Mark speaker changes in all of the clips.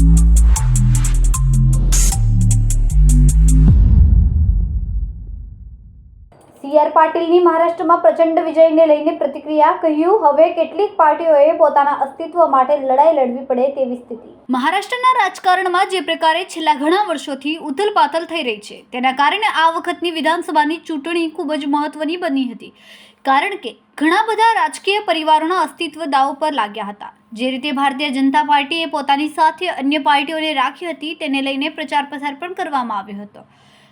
Speaker 1: you C R પાટીલની મહારાષ્ટ્રમાં પ્રચંડ વિજયને લઈને પ્રતિક્રિયા કહ્યું, હવે કેટલીક પાર્ટીઓએ પોતાના અસ્તિત્વ માટે લડાઈ લડવી પડે તેવી સ્થિતિ. મહારાષ્ટ્રના રાજકારણમાં જે પ્રકારે છેલ્લા ઘણા વર્ષોથી ઉથલપાથલ થઈ રહી છે, તેના કારણે આ વખતની વિધાનસભાની ચૂંટણી ખૂબ જ મહત્વની બની હતી. કારણ કે, ઘણા બધા રાજકીય પરિવારોના અસ્તિત્વ દાવ પર લાગ્યા હતા. જે રીતે ભારતીય જનતા પાર્ટીએ પોતાની સાથે અન્ય પાર્ટીઓને રાખી હતી, તેને લઈને પ્રચાર પ્રસાર પણ કરવામાં આવ્યો હતો.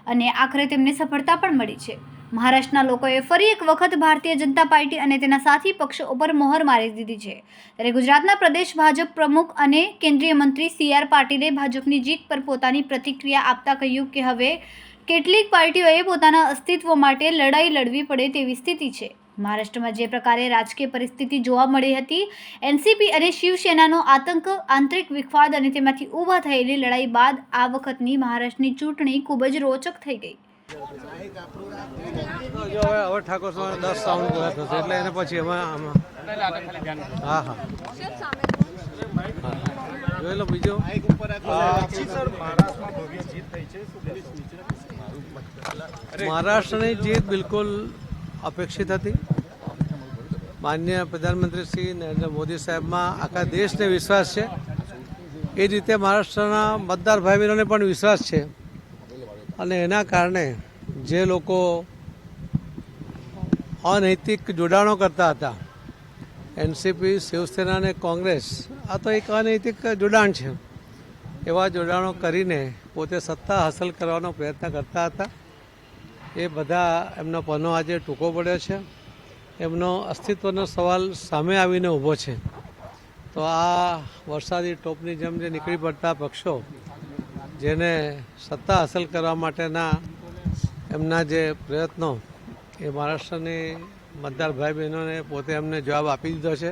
Speaker 1: અને આખરે તેમને સફળતા પણ મળી છે. મહારાષ્ટ્રના લોકોએ ફરી એક વખત ભારતીય જનતા પાર્ટી અને તેના સાથી પક્ષો ઉપર મોહર મારી દીધી છે. ત્યારે ગુજરાતના પ્રદેશ ભાજપ પ્રમુખ અને કેન્દ્રીય મંત્રી સી આર પાટીલે ભાજપની જીત પર પોતાની પ્રતિક્રિયા આપતા કહ્યું કે હવે કેટલીક પાર્ટીઓએ પોતાના અસ્તિત્વ માટે લડાઈ લડવી પડે તેવી સ્થિતિ છે. મહારાષ્ટ્રમાં જે પ્રકારે રાજકીય પરિસ્થિતિ જોવા મળી હતી, એનસીપી અને શિવસેનાનો આતંક, આંતરિક વિખવાદ અને તેમાંથી ઊભા થયેલી લડાઈ બાદ આ વખતની મહારાષ્ટ્રની ચૂંટણી ખૂબ જ રોચક થઈ ગઈ.
Speaker 2: જો હવે હવે ઠાકોર સમાજ દસ સાઉન્ડ પૂરા થશે, એટલે એને પછી એમાં આમાં હા હા. જોઈ લો બીજું. મહારાષ્ટ્રની જીત બિલકુલ અપેક્ષિત હતી. માન્ય પ્રધાનમંત્રી શ્રી નરેન્દ્ર મોદી સાહેબમાં આખા દેશને વિશ્વાસ છે. એ રીતે મહારાષ્ટ્રના મતદાર ભાઈ બહેનોને પણ વિશ્વાસ છે. અને એના કારણે જે લોકો અનૈતિક જોડાણો કરતા હતા, એનસીપી શિવસેના અને કોંગ્રેસ, આ તો એક અનૈતિક જોડાણ છે. એવા જોડાણો કરીને પોતે સત્તા હાંસલ કરવાનો પ્રયત્ન કરતા હતા. એ બધા એમનો પનો આજે ટૂંકો પડ્યો છે. એમનો અસ્તિત્વનો સવાલ સામે આવીને ઊભો છે. તો આ વરસાદી ટોપની જેમ જે નીકળી પડતા પક્ષો જેને સત્તા હાંસલ કરવા માટેના એમના જે પ્રયત્નો એ મહારાષ્ટ્રની મતદાર ભાઈ બહેનોને પોતે એમને જવાબ આપી દીધો છે.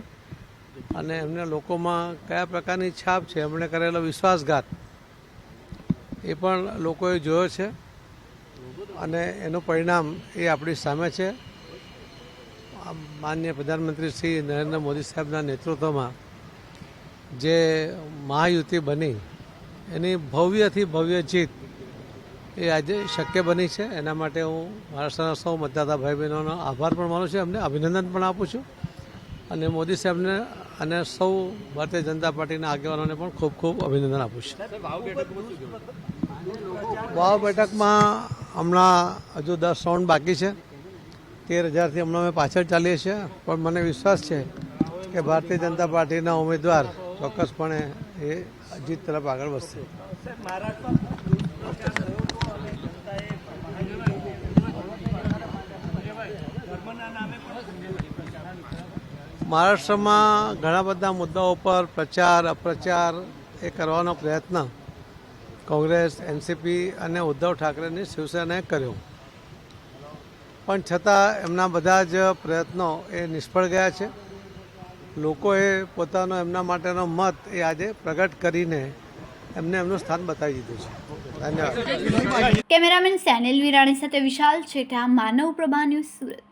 Speaker 2: અને એમને લોકોમાં કયા પ્રકારની છાપ છે એમણે કરેલો વિશ્વાસઘાત એ પણ લોકોએ જોયો છે. અને એનું પરિણામ એ આપણી સામે છે. માન્ય પ્રધાનમંત્રી શ્રી નરેન્દ્ર મોદી સાહેબના નેતૃત્વમાં જે મહાયુતિ બની એની ભવ્યથી ભવ્ય જીત એ આજે શક્ય બની છે. એના માટે હું મહારાષ્ટ્રના સૌ મતદાતા ભાઈ બહેનોનો આભાર પણ માનું છું. એમને અભિનંદન પણ આપું છું. અને મોદી સાહેબને અને સૌ ભારતીય જનતા પાર્ટીના આગેવાનોને પણ ખૂબ ખૂબ અભિનંદન આપું છું. વાવ બેઠકમાં હમણાં હજુ દસ રાઉન્ડ બાકી છે. તેર હજારથી હમણાં અમે પાછળ ચાલીએ છીએ. પણ મને વિશ્વાસ છે કે ભારતીય જનતા પાર્ટીના ઉમેદવાર ચોક્કસપણે એ જીત તરફ આગળ વધશે. મહારાષ્ટ્રમાં ઘણા બધા મુદ્દાઓ પર પ્રચાર, અપ્રચાર એ કરવાનો પ્રયત્ન કોંગ્રેસ, એનસીપી અને ઉદ્ધવ ઠાકરેની શિવસેનાએ કર્યો. પણ છતાં એમના બધા જ પ્રયત્નો એ નિષ્ફળ ગયા છે. લોકોએ પોતાનો એમના માટેનો મત એ આજે પ્રગટ કરીને એમને એમનું સ્થાન બતાવી દીધું છે. ધન્યવાદ.
Speaker 1: કેમેરામેન સેનિલ વિરાણી સાથે વિશાલ છેઠા માનવ પ્રભા ન્યૂઝ સુરત.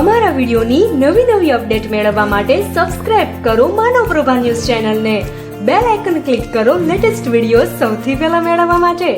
Speaker 3: અમારા વિડીયોની નવી નવી અપડેટ મેળવવા માટે સબસ્ક્રાઇબ કરો માનવ પ્રભા ન્યૂઝ ચેનલને. બેલ આઇકન ક્લિક કરો લેટેસ્ટ વીડિયો સૌથી પહેલા મેળવવા માટે.